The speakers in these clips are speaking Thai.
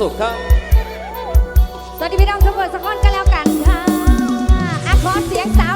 สุขครับ สวัสดีพี่น้องทุกคนสักคนกันแล้วกันค่ะอะขอเสียงสาว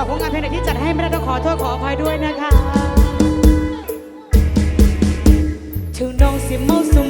งานเพลงไหนที่จัดให้ไม่ได้ต้องขอโทษขออภัยด้วยนะคะถึงน้องสิเมาสุม